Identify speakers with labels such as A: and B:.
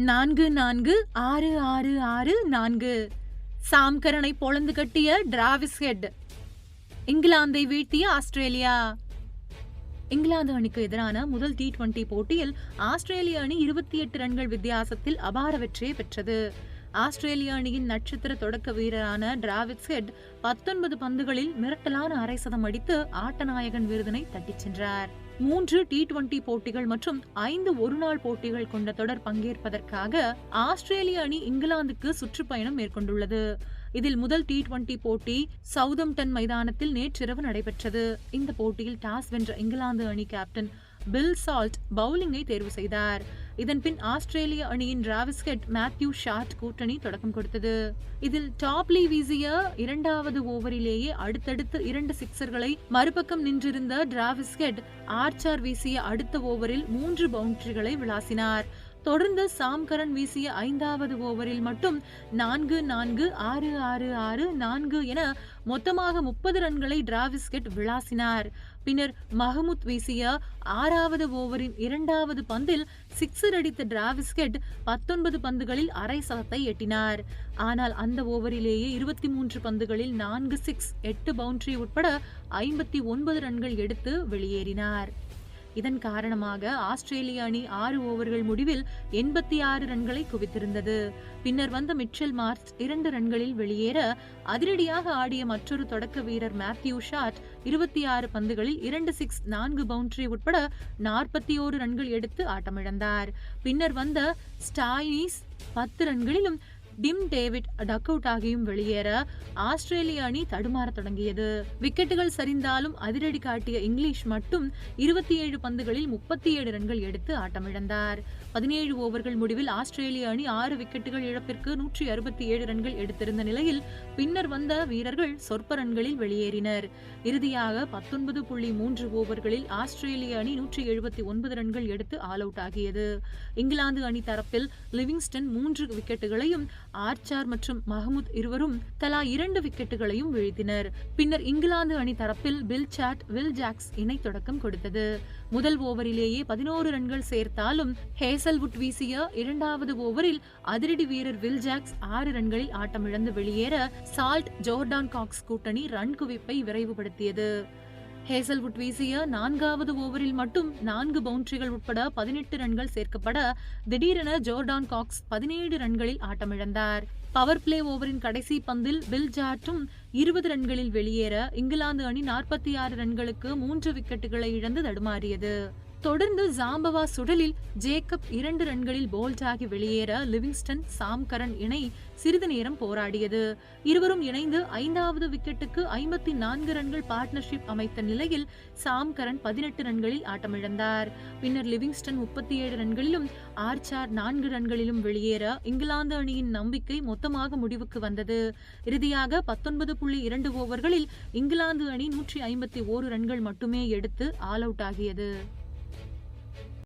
A: நான்கு நான்கு ஆறு ஆறு ஆறு நான்கு. சாம்கரனை பொழந்து கட்டிய டிராவிஸ் ஹெட். இங்கிலாந்தை வீழ்த்திய ஆஸ்திரேலியா. இங்கிலாந்து அணிக்கு எதிரான முதல் டி டுவெண்டி போட்டியில் ஆஸ்திரேலிய அணி இருபத்தி எட்டு ரன்கள் வித்தியாசத்தில் அபார வெற்றியை பெற்றது. ஆஸ்திரேலிய அணியின் நட்சத்திர தொடக்க வீரரான டிராவிட்ஸ் ஹெட் பத்தொன்பது பந்துகளில் மிரட்டலான அரை சதம் அடித்து ஆட்டநாயகன் விருதினை தட்டிச் சென்றார். மூன்று டி டுவெண்டி போட்டிகள் மற்றும் ஐந்து ஒருநாள் போட்டிகள் கொண்ட தொடர் பங்கேற்பதற்காக ஆஸ்திரேலிய அணி இங்கிலாந்துக்கு சுற்றுப்பயணம் மேற்கொண்டுள்ளது. இதில் முதல் டி டுவெண்டி போட்டி சவுதம்டன் மைதானத்தில் நேற்றிரவு நடைபெற்றது. இந்த போட்டியில் டாஸ் வென்ற இங்கிலாந்து அணி கேப்டன் பில் சால்ட் பவுலிங்கை தேர்வு செய்தார். இதன்பின் ஆஸ்திரேலிய அணியின் டிராவிஸ்கெட் மேத்யூ ஷார்ட் கூட்டணி தொடக்கம் கொடுத்தது. இதில் டாப்லி வீசிய இரண்டாவது ஓவரிலேயே அடுத்தடுத்து இரண்டு சிக்சர்களை மறுபக்கம் நின்றிருந்த டிராவிஸ்கெட் ஆர்ச்சார் வீசிய அடுத்த ஓவரில் மூன்று பவுண்டரிகளை விளாசினார். தொடர்ந்து சாம்கரன் வீசிய ஐந்தாவது ஓவரில் மட்டும் நான்கு நான்கு ஆறு ஆறு ஆறு நான்கு என மொத்தமாக முப்பது ரன்களை டிராவிஸ்கெட் விளாசினார். பின்னர் மஹமுத் வீசிய ஆறாவது ஓவரின் இரண்டாவது பந்தில் சிக்ஸர் அடித்த டிராவிஸ்கெட் பத்தொன்பது பந்துகளில் அரை சதத்தை எட்டினார். ஆனால் அந்த ஓவரிலேயே இருபத்தி மூன்று பந்துகளில் நான்கு சிக்ஸ் எட்டு பவுண்டரி உட்பட ஐம்பத்தி ஒன்பது ரன்கள் எடுத்து வெளியேறினார். இதன் காரணமாக ஆஸ்திரேலிய அணி ஆறு ஓவர்கள் முடிவில் எண்பத்தி ஆறு ரன்களை குவித்திருந்தது. பின்னர் வந்த மிச்சல் மார்ச் இரண்டு ரன்களில் வெளியேற அதிரடியாக ஆடிய மற்றொரு தொடக்க வீரர் மேத்யூ ஷாட் இருபத்தி ஆறு பந்துகளில் இரண்டு சிக்ஸ் நான்கு பவுண்டரி உட்பட நாற்பத்தி ஓரு ரன்கள் எடுத்து ஆட்டமிழந்தார். பின்னர் வந்த ஸ்டாயினிஸ் பத்து ரன்களிலும் டிம் டேவிட் டக் அவுட் ஆகியும் வெளியேற ஆஸ்திரேலிய அணி தடுமாறத் தொடங்கியது. விக்கெட்டுகள் சரிந்தாலும் அதிரடி காட்டிய இங்கிலீஷ் மட்டும் இருபத்தி ஏழு பந்துகளில் முப்பத்தி ஏழு ரன்கள் எடுத்து ஆட்டமிழந்தார். பதினேழு ஓவர்கள் முடிவில் ஆஸ்திரேலிய அணி ஆறு விக்கெட்டுகள் இழப்பிற்கு நூற்றி அறுபத்தி ஏழு ரன்கள் எடுத்திருந்த நிலையில் பின்னர் வந்த வீரர்கள் சொற்ப ரன்களில் வெளியேறினர். இறுதியாக பத்தொன்பது புள்ளி மூன்று ஓவர்களில் ஆஸ்திரேலிய அணி நூற்றி எழுபத்தி ஒன்பது ரன்கள் எடுத்து ஆல் அவுட் ஆகியது. இங்கிலாந்து அணி தரப்பில் லிவிங்ஸ்டன் மூன்று விக்கெட்டுகளையும் ஆர்ச்சார் மற்றும் மஹமுத் இருவரும் தலா இரண்டு விக்கெட்டுகளையும் வீழ்த்தினர். பின்னர் இங்கிலாந்து அணி தரப்பில் பில் சாட் வில் ஜாக்ஸ் இணை தொடக்கம் கொடுத்தது. முதல் ஓவரிலேயே பதினோரு ரன்கள் சேர்த்தாலும் ஹேசல்வுட் வீசிய இரண்டாவது ஓவரில் அதிரடி வீரர் வில் ஜாக்ஸ் ஆறு ரன்களில் ஆட்டமிழந்து வெளியேற சால்ட் ஜோர்டான் காக்ஸ் கூட்டணி ரன் குவிப்பை விரைவுபடுத்தியது. ஹேசல்வுட் வீசிய நான்காவது ஓவரில் மட்டும் நான்கு பவுண்டரிகள் உட்பட பதினெட்டு ரன்கள் சேர்க்கப்பட திடீரென ஜோர்டான் காக்ஸ் பதினேழு ரன்களில் ஆட்டமிழந்தார். பவர் பிளே ஓவரின் கடைசி பந்தில் பில் ஜாட்டும் இருபது ரன்களில் வெளியேற இங்கிலாந்து அணி நாற்பத்தி ஆறு ரன்களுக்கு மூன்று விக்கெட்டுகளை இழந்து தடுமாறியது. தொடர்ந்து ஜாம்பவா சுடலில் ஜேக்கப் இரண்டு ரன்களில் போல்ட் ஆகி வெளியேற லிவிங்ஸ்டன் சாம்கரன் இணை சிறிது நேரம் போராடியது. இருவரும் இணைந்து ஐந்தாவது விக்கெட்டுக்கு ஐம்பத்தி நான்கு ரன்கள் பார்ட்னர்ஷிப் அமைத்த நிலையில் சாம்கரன் பதினெட்டு ரன்களில் ஆட்டமிழந்தார். பின்னர் லிவிங்ஸ்டன் முப்பத்தி ஏழு ரன்களிலும் ஆர்ச்சார் நான்கு ரன்களிலும் வெளியேற இங்கிலாந்து அணியின் நம்பிக்கை மொத்தமாக முடிவுக்கு வந்தது. இறுதியாக பத்தொன்பது புள்ளி இரண்டு ஓவர்களில் இங்கிலாந்து அணி நூற்றி ஐம்பத்தி ஓரு ரன்கள் மட்டுமே எடுத்து ஆல் அவுட் ஆகியது.